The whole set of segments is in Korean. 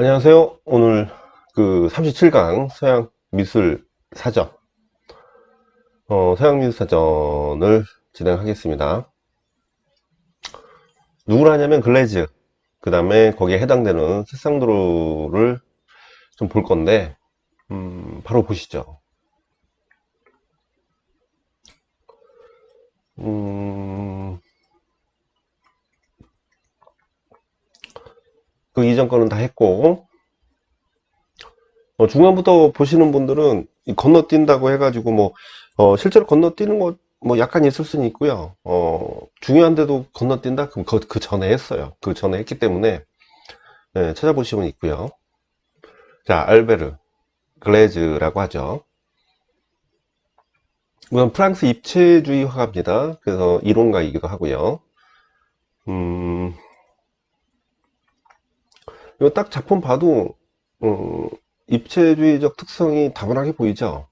안녕하세요. 오늘 그 37강 서양 미술 사전, 어, 서양 미술 사전을 진행하겠습니다. 누구를 하냐면 글래즈, 그 다음에 거기에 해당되는 색상도를 좀 볼 건데, 음, 바로 보시죠. 음, 그 이전 거는 다 했고, 어, 중간부터 보시는 분들은 이 건너뛴다고 해가지고 뭐, 어, 실제로 건너뛰는 거, 뭐 약간 있을 수는 있고요. 어, 중요한데도 건너뛴다? 그럼 그, 그 전에 했어요. 그 전에 했기 때문에, 네, 찾아보시면 있고요. 자, 알베르, 글레즈라고 하죠. 이건 프랑스 입체주의 화가입니다. 그래서 이론가이기도 하고요. 음, 이거 딱 작품 봐도 어, 입체주의적 특성이 다분하게 보이죠.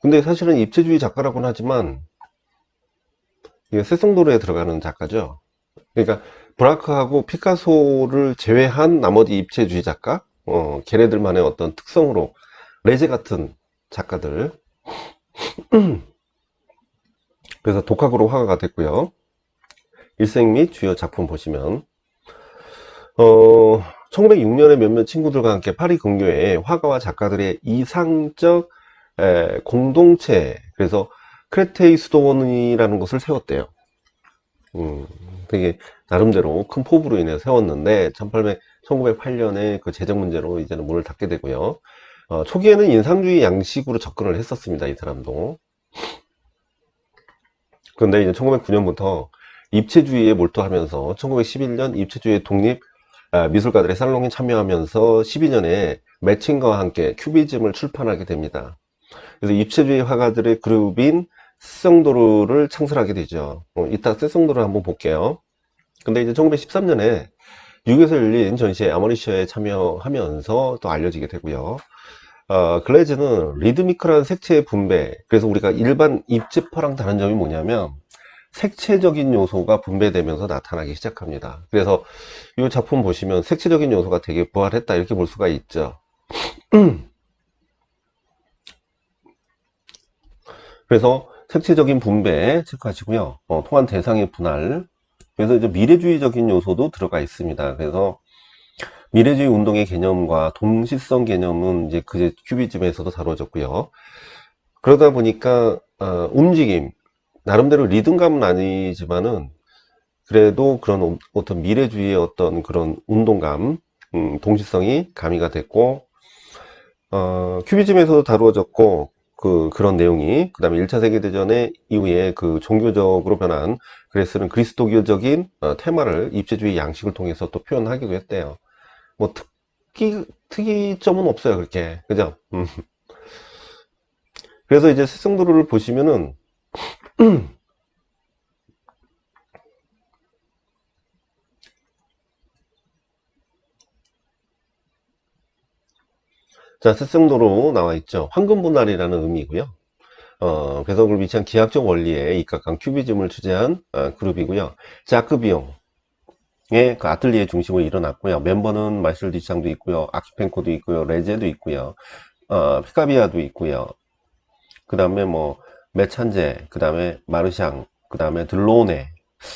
근데 사실은 입체주의 작가라고는 하지만 이게 세송도르에 들어가는 작가죠. 그러니까 브라크하고 피카소를 제외한 나머지 입체주의 작가, 어, 걔네들만의 어떤 특성으로 레제 같은 작가들. 그래서 독학으로 화가가 됐고요. 일생 및 주요 작품 보시면 어, 1906년에 몇몇 친구들과 함께 파리 근교에 화가와 작가들의 이상적 에, 공동체, 그래서 크레테이 수도원이라는 것을 세웠대요. 음, 되게 나름대로 큰 포부로 인해 세웠는데 1800, 1908년에 그 재정 문제로 이제는 문을 닫게 되고요. 어, 초기에는 인상주의 양식으로 접근을 했었습니다. 이 사람도. 그런데 이제 1909년부터 입체주의에 몰두하면서 1911년 입체주의 독립 아, 미술가들의 살롱에 참여하면서 12년에 매칭과 함께 큐비즘을 출판하게 됩니다. 그래서 입체주의 화가들의 그룹인 세송도르를 창설하게 되죠. 어, 이따 세송도르를 한번 볼게요. 근데 이제 1913년에 미국에서 열린 전시회 아모리시아에 참여하면서 또 알려지게 되고요. 어, 글래즈는 리드미컬한 색채의 분배. 그래서 우리가 일반 입체파랑 다른 점이 뭐냐면 색채적인 요소가 분배되면서 나타나기 시작합니다. 그래서 이 작품 보시면 색채적인 요소가 되게 부활했다 이렇게 볼 수가 있죠. 그래서 색채적인 분배 체크하시고요. 어, 통한 대상의 분할. 그래서 이제 미래주의적인 요소도 들어가 있습니다. 그래서 미래주의 운동의 개념과 동시성 개념은 이제 그 큐비즘에서도 다뤄졌고요. 그러다 보니까 어, 움직임, 나름대로 리듬감은 아니지만은 그래도 그런 어떤 미래주의의 어떤 그런 운동감, 음, 동시성이 가미가 됐고 어, 큐비즘에서도 다루어졌고 그 그런 내용이 그 다음에 1차 세계 대전의 이후에 그 종교적으로 변한 그레스는 그리스도교적인 어, 테마를 입체주의 양식을 통해서 또 표현하기도 했대요. 뭐 특기 특이점은 없어요 그렇게 그죠? 음. 그래서 이제 세성도를 보시면은 자, 세성도로 나와 있죠. 황금 분할이라는 의미고요. 어, 배석을 위치한 기하학적 원리에 입각한 큐비즘을 취재한 어, 그룹이고요. 자크 비용의 그 아틀리에 중심으로 일어났고요. 멤버는 마이슬 디창도 있고요. 아키펜코도 있고요. 레제도 있고요. 어, 피카비아도 있고요. 그 다음에 뭐 메찬제, 그 다음에 마르샹, 그 다음에 들로네.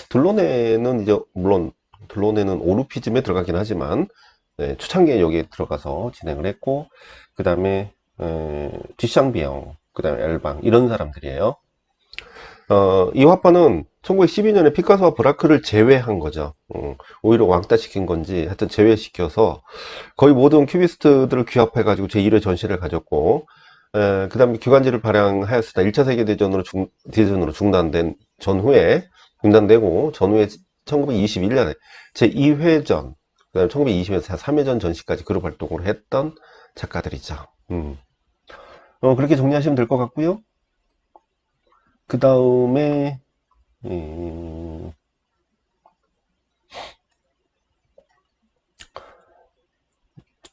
들로네는 이제 물론 들로네는 오르피즘에 들어가긴 하지만 네, 초창기에 여기에 들어가서 진행을 했고 그 다음에 디샹비영, 그 다음에 엘방 이런 사람들이에요. 어, 이 화파는 1912년에 피카소와 브라크를 제외한 거죠. 음, 오히려 왕따시킨 건지 하여튼 제외시켜서 거의 모든 큐비스트들을 규합해가지고 제1회 전시를 가졌고 그 다음에 규관지를 발행하였으나 1차 세계대전으로 중, 대전으로 중단된 전후에 중단되고 전후에 1921년에 제2회전 그 다음에 1920에서 3회전 전시까지 그룹 활동을 했던 작가들이죠. 음. 어, 그렇게 정리하시면 될 것 같고요. 그 다음에 음,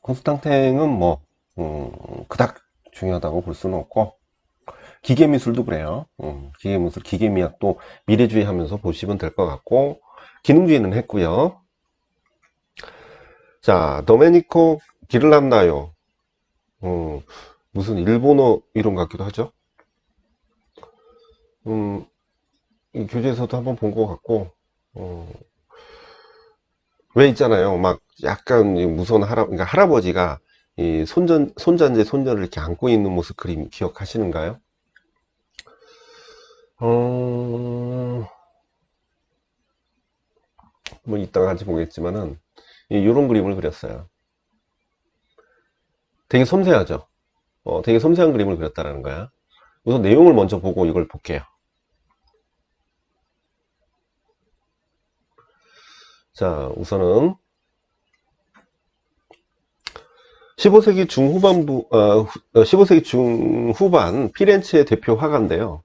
콘스탕탱은 뭐 음, 그닥 중요하다고 볼 수는 없고 기계미술도 그래요. 음, 기계미술, 기계미학도 미래주의 하면서 보시면 될 것 같고 기능주의는 했고요. 자, 도메니코 기를란다요. 어, 무슨 일본어 이름 같기도 하죠. 음, 이 교재에서도 한번 본 것 같고, 어, 왜 있잖아요. 막 약간 이 무서운 할아, 그러니까 할아버지가 이 손전, 손자인지 손녀를 이렇게 안고 있는 모습 그림 기억하시는가요? 어, 뭐 이따가 같이 보겠지만은, 이런 그림을 그렸어요. 되게 섬세하죠? 어, 되게 섬세한 그림을 그렸다라는 거야. 우선 내용을 먼저 보고 이걸 볼게요. 자, 우선은 15세기 중후반부, 어, 15세기 중후반 피렌체의 대표 화가인데요.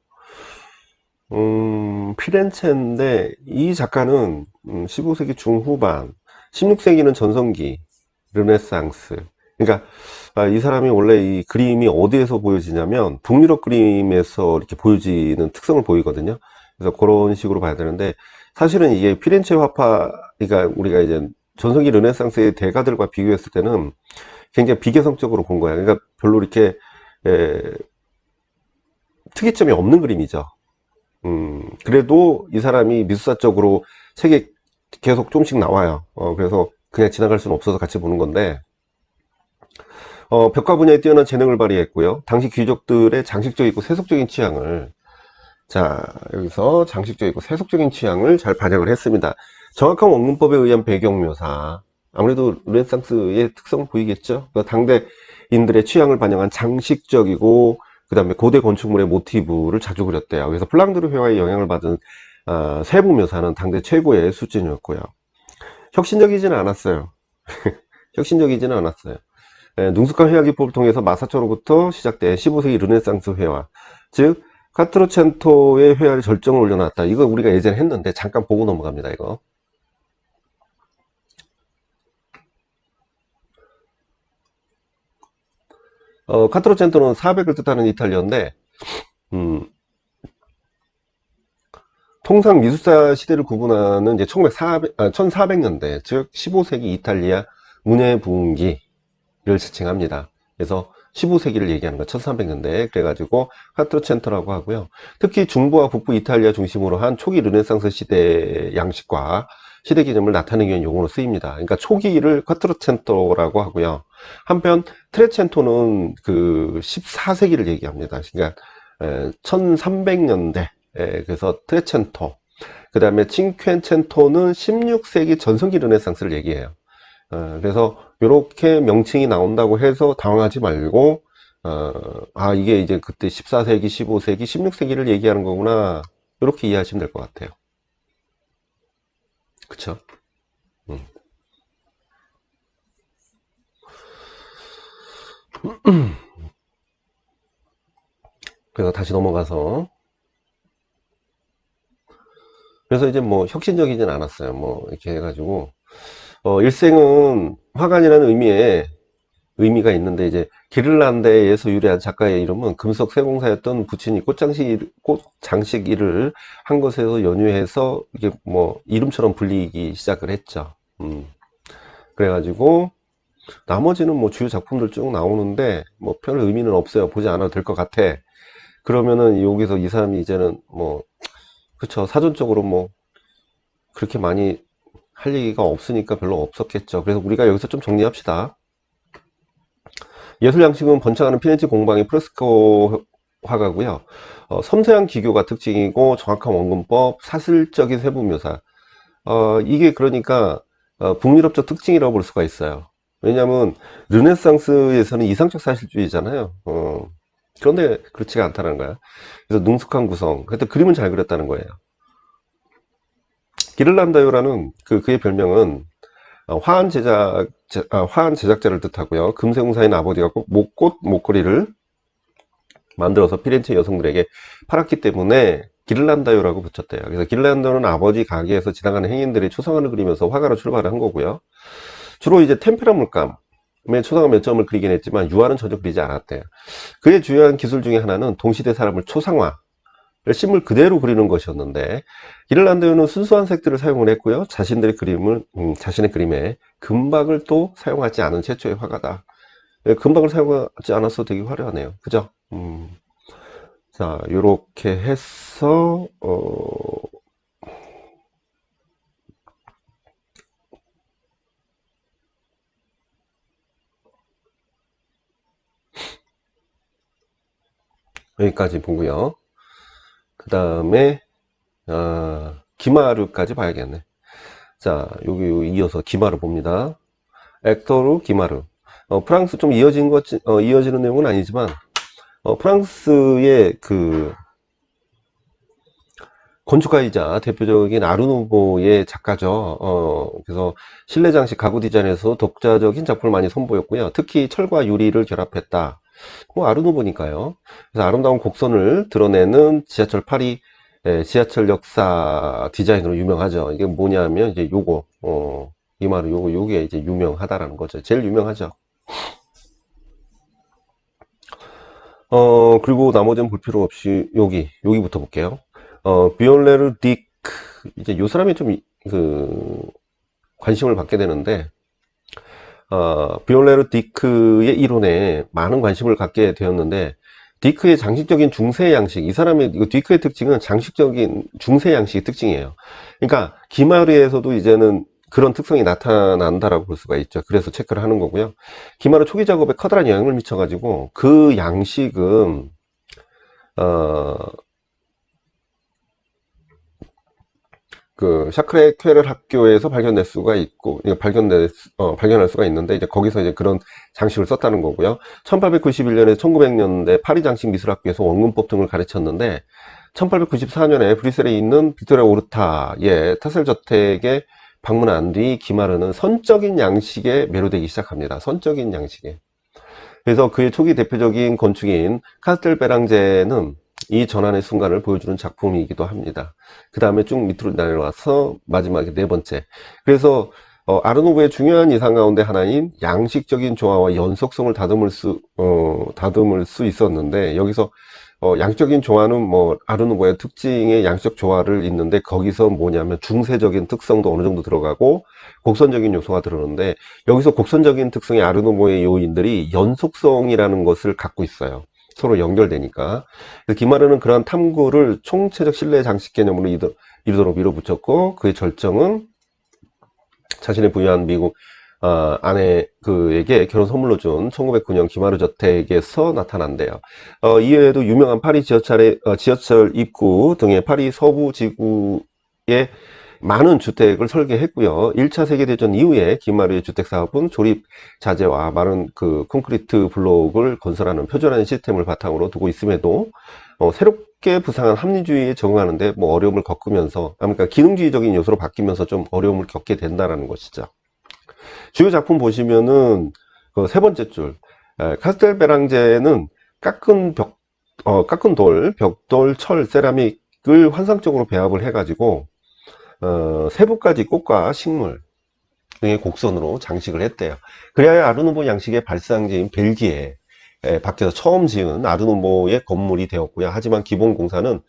음, 피렌체인데 이 작가는 음, 15세기 중후반, 16세기는 전성기, 르네상스. 그러니까 아, 이 사람이 원래 이 그림이 어디에서 보여지냐면 북유럽 그림에서 이렇게 보여지는 특성을 보이거든요. 그래서 그런 식으로 봐야 되는데 사실은 이게 피렌체 화파, 그러니까 우리가 이제 전성기 르네상스의 대가들과 비교했을 때는 굉장히 비개성적으로 본 거야. 그러니까 별로 이렇게 에, 특이점이 없는 그림이죠. 음, 그래도 이 사람이 미술사적으로 책에 계속 조금씩 나와요. 어, 그래서 그냥 지나갈 수는 없어서 같이 보는 건데, 어, 벽화 분야에 뛰어난 재능을 발휘했고요. 당시 귀족들의 장식적이고 세속적인 취향을, 자, 여기서 장식적이고 세속적인 취향을 잘 반영을 했습니다. 정확한 원문법에 의한 배경 묘사. 아무래도 르네상스의 특성을 보이겠죠? 그러니까 당대인들의 취향을 반영한 장식적이고, 그 다음에 고대 건축물의 모티브를 자주 그렸대요. 그래서 플랑드르 회화의 영향을 받은 어, 세부 묘사는 당대 최고의 수준이었고요. 혁신적이지는 않았어요. 혁신적이지는 않았어요. 예, 능숙한 회화 기법을 통해서 마사초로부터 시작된 15세기 르네상스 회화, 즉 카트로첸토의 회화를 절정을 올려놨다. 이거 우리가 예전에 했는데 잠깐 보고 넘어갑니다. 이거. 어, 카트로첸토는 400을 뜻하는 이탈리아인데, 음, 통상 미술사 시대를 구분하는 이제 1900, 아, 1400년대, 즉 15세기 이탈리아 문예 부흥기를 지칭합니다. 그래서 15세기를 얘기하는 거 1300년대 그래가지고 카트로첸토라고 하고요. 특히 중부와 북부 이탈리아 중심으로 한 초기 르네상스 시대 양식과 시대 개념을 나타내기 위한 용어로 쓰입니다. 그러니까 초기를 카트로첸토라고 하고요. 한편 트레첸토는 그 14세기를 얘기합니다. 그러니까 1300년대 그래서 트레첸토 그 다음에 칭퀸첸토는 16세기 전성기 르네상스를 얘기해요. 어, 그래서 이렇게 명칭이 나온다고 해서 당황하지 말고 어, 아 이게 이제 그때 14세기, 15세기, 16세기를 얘기하는 거구나 이렇게 이해하시면 될 것 같아요. 그쵸? 음. 그래서 다시 넘어가서 그래서 이제 뭐 혁신적이진 않았어요. 뭐 이렇게 해가지고 어, 일생은 화관이라는 의미에 의미가 있는데 이제 기를란데에서 유래한 작가의 이름은 금속 세공사였던 부친이 꽃장식 꽃장식 일을 한 것에서 연유해서 이게 뭐 이름처럼 불리기 시작을 했죠. 음. 그래가지고 나머지는 뭐 주요 작품들 쭉 나오는데 뭐 별 의미는 없어요. 보지 않아도 될 것 같아. 그러면은 여기서 이 사람이 이제는 뭐 그쵸 사전적으로 뭐 그렇게 많이 할 얘기가 없으니까 별로 없었겠죠. 그래서 우리가 여기서 좀 정리합시다. 예술 양식은 번창하는 피렌체 공방의 프레스코 화가고요. 어, 섬세한 기교가 특징이고 정확한 원근법, 사슬적인 세부 묘사. 어, 이게 그러니까 어, 북유럽적 특징이라고 볼 수가 있어요. 왜냐하면 르네상스에서는 이상적 사실주의잖아요. 어, 그런데 그렇지가 않다는 거야. 그래서 능숙한 구성. 그때 그림은 잘 그렸다는 거예요. 기를란다요라는 그 그의 별명은 어, 화한 제작 아, 화한 제작자를 뜻하고요. 금세공사인 아버지가 꼭 목꽃 목걸이를 만들어서 피렌체 여성들에게 팔았기 때문에 기를란다요라고 붙였대요. 그래서 기를란다요는 아버지 가게에서 지나가는 행인들이 초상화를 그리면서 화가로 출발을 한 거고요. 주로 이제 템페라 물감의 초상화 몇 점을 그리긴 했지만 유화는 전혀 그리지 않았대요. 그의 주요한 기술 중에 하나는 동시대 사람을 초상화 심을 그대로 그리는 것이었는데 이를란드는 순수한 색들을 사용을 했고요. 자신들의 그림을 음, 자신의 그림에 금박을 또 사용하지 않은 최초의 화가다. 예, 금박을 사용하지 않아서 되게 화려하네요. 그죠? 음. 자, 요렇게 해서 어, 여기까지 보고요. 그 다음에 아, 기마르까지 봐야겠네. 자, 여기 이어서 기마르 봅니다. 액터루 기마르. 어, 프랑스 좀 이어진 것, 어, 이어지는 내용은 아니지만, 어, 프랑스의 그, 건축가이자 대표적인 아르누보의 작가죠. 어, 그래서 실내 장식 가구 디자인에서 독자적인 작품을 많이 선보였고요. 특히 철과 유리를 결합했다. 뭐 아르누보니까요. 그래서 아름다운 곡선을 드러내는 지하철 파리 예, 지하철 역사 디자인으로 유명하죠. 이게 뭐냐면 이제 요거 어, 이 말은 요거 요게 이제 유명하다라는 거죠. 제일 유명하죠. 어 그리고 나머지는 볼 필요 없이 여기 여기부터 볼게요. 어 비올레르 딕 이제 요 사람이 좀 그 관심을 받게 되는데 어, 비올레르 디크의 이론에 많은 관심을 갖게 되었는데 디크의 장식적인 중세 양식 이 사람의 이거 디크의 특징은 장식적인 중세 양식의 특징이에요. 그러니까 기마르에서도 이제는 그런 특성이 나타난다라고 볼 수가 있죠. 그래서 체크를 하는 거고요. 기마르 초기 작업에 커다란 영향을 미쳐 가지고 그 양식은 어, 그 샤크레 퀘를 학교에서 발견될 수가 있고 발견될 어, 발견할 수가 있는데 이제 거기서 이제 그런 장식을 썼다는 거고요. 1891년에 1900년대 파리 장식 미술학교에서 원근법 등을 가르쳤는데 1894년에 브뤼셀에 있는 빅토리아 오르타의 타셀 저택에 방문한 뒤 기마르는 선적인 양식에 매료되기 시작합니다. 선적인 양식에. 그래서 그의 초기 대표적인 건축인 카스텔 베랑제는 이 전환의 순간을 보여주는 작품이기도 합니다. 그 다음에 쭉 밑으로 내려와서 마지막에 네 번째. 그래서 어, 아르노브의 중요한 이상 가운데 하나인 양식적인 조화와 연속성을 다듬을 수, 어, 다듬을 수 있었는데, 여기서, 어, 양적인 조화는 뭐, 아르노브의 특징의 양적 조화를 있는데, 거기서 뭐냐면 중세적인 특성도 어느 정도 들어가고, 곡선적인 요소가 들어오는데, 여기서 곡선적인 특성의 아르노브의 요인들이 연속성이라는 것을 갖고 있어요. 서로 연결되니까. 기마르는 그러한 탐구를 총체적 신뢰 장식 개념으로 이르도록 밀어붙였고, 그의 절정은 자신의 부유한 미국 어, 아내 그에게 결혼 선물로 준 1909년 기마르 저택에서 나타난대요. 어, 이외에도 유명한 파리 지하철의 어, 지하철 입구 등의 파리 서부 지구의 많은 주택을 설계했고요. 1차 세계대전 이후에 기마르의 주택사업은 조립 자재와 많은 그 콘크리트 블록을 건설하는 표준화된 시스템을 바탕으로 두고 있음에도 어, 새롭게 부상한 합리주의에 적응하는 데 뭐 어려움을 겪으면서 아, 그러니까 기능주의적인 요소로 바뀌면서 좀 어려움을 겪게 된다는 것이죠. 주요 작품 보시면은 그 세 번째 줄 에, 카스텔 베랑제는 깎은 벽 어, 깎은 돌, 벽돌, 철, 세라믹을 환상적으로 배합을 해가지고 어, 세부까지 꽃과 식물 등의 곡선으로 장식을 했대요. 그래야 아르누보 양식의 발상지인 벨기에 밖에서 처음 지은 아르누보의 건물이 되었고요. 하지만 기본 공사는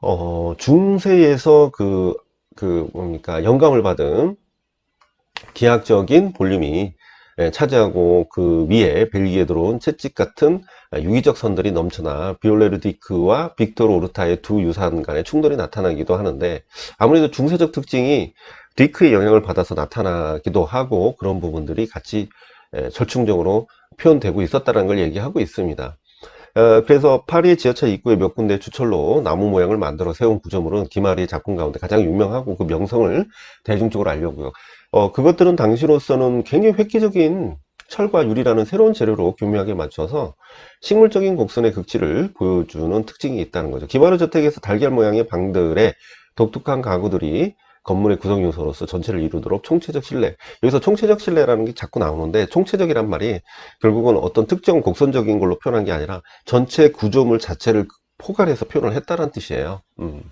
어, 중세에서 그, 그 뭡니까 영감을 받은 기하학적인 볼륨이 예, 차지하고 그 위에 벨기에 들어온 채찍 같은 유기적 선들이 넘쳐나 비올레르디크와 빅토르 오르타의 두 유산 간의 충돌이 나타나기도 하는데 아무래도 중세적 특징이 디크의 영향을 받아서 나타나기도 하고 그런 부분들이 같이 예, 절충적으로 표현되고 있었다는 걸 얘기하고 있습니다. 어, 그래서 파리 지하철 입구에 몇 군데 주철로 나무 모양을 만들어 세운 구조물은 기마리의 작품 가운데 가장 유명하고 그 명성을 대중적으로 알려고요. 어, 그것들은 당시로서는 굉장히 획기적인 철과 유리라는 새로운 재료로 교묘하게 맞춰서 식물적인 곡선의 극치를 보여주는 특징이 있다는 거죠. 기마르 저택에서 달걀 모양의 방들의 독특한 가구들이 건물의 구성 요소로서 전체를 이루도록 총체적 신뢰. 여기서 총체적 신뢰라는 게 자꾸 나오는데 총체적이란 말이 결국은 어떤 특정 곡선적인 걸로 표현한 게 아니라 전체 구조물 자체를 포괄해서 표현을 했다는 뜻이에요. 음.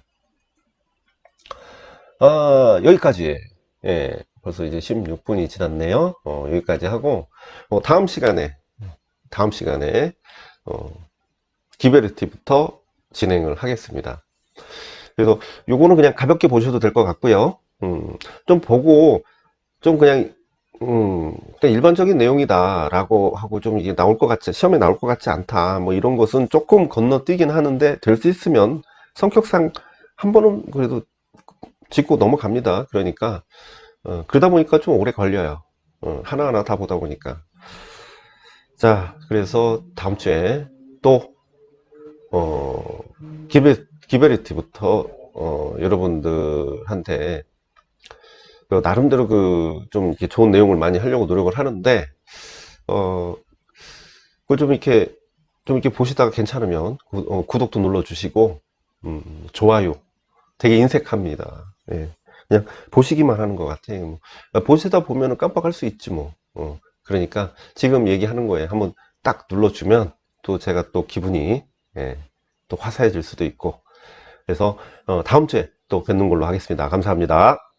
아, 여기까지. 예, 벌써 이제 16분이 지났네요. 어, 여기까지 하고 어, 다음 시간에 다음 시간에 어, 기베르티부터 진행을 하겠습니다. 그래서 요거는 그냥 가볍게 보셔도 될 것 같고요. 음, 좀 보고 좀 그냥 음, 그냥 일반적인 내용이다라고 하고 좀 이게 나올 것 같지, 시험에 나올 것 같지 않다. 뭐 이런 것은 조금 건너뛰긴 하는데 될 수 있으면 성격상 한 번은 그래도 짚고 넘어갑니다. 그러니까, 어, 그러다 보니까 좀 오래 걸려요. 어, 하나하나 다 보다 보니까. 자, 그래서 다음 주에 또, 어, 기베, 기베리티부터, 어, 여러분들한테 그 나름대로 그 좀 이렇게 좋은 내용을 많이 하려고 노력을 하는데 어 그걸 좀 이렇게 좀 이렇게 보시다가 괜찮으면 구, 독도 눌러 주시고 음, 좋아요 되게 인색합니다 예. 그냥 보시기만 하는 것 같아요 보시다 보면은 깜빡할 수 있지 뭐. 어, 그러니까 지금 얘기하는 거에 한번 딱 눌러주면 또 제가 또 기분이 예, 또 화사해질 수도 있고. 그래서 어, 다음 주에 또 뵙는 걸로 하겠습니다. 감사합니다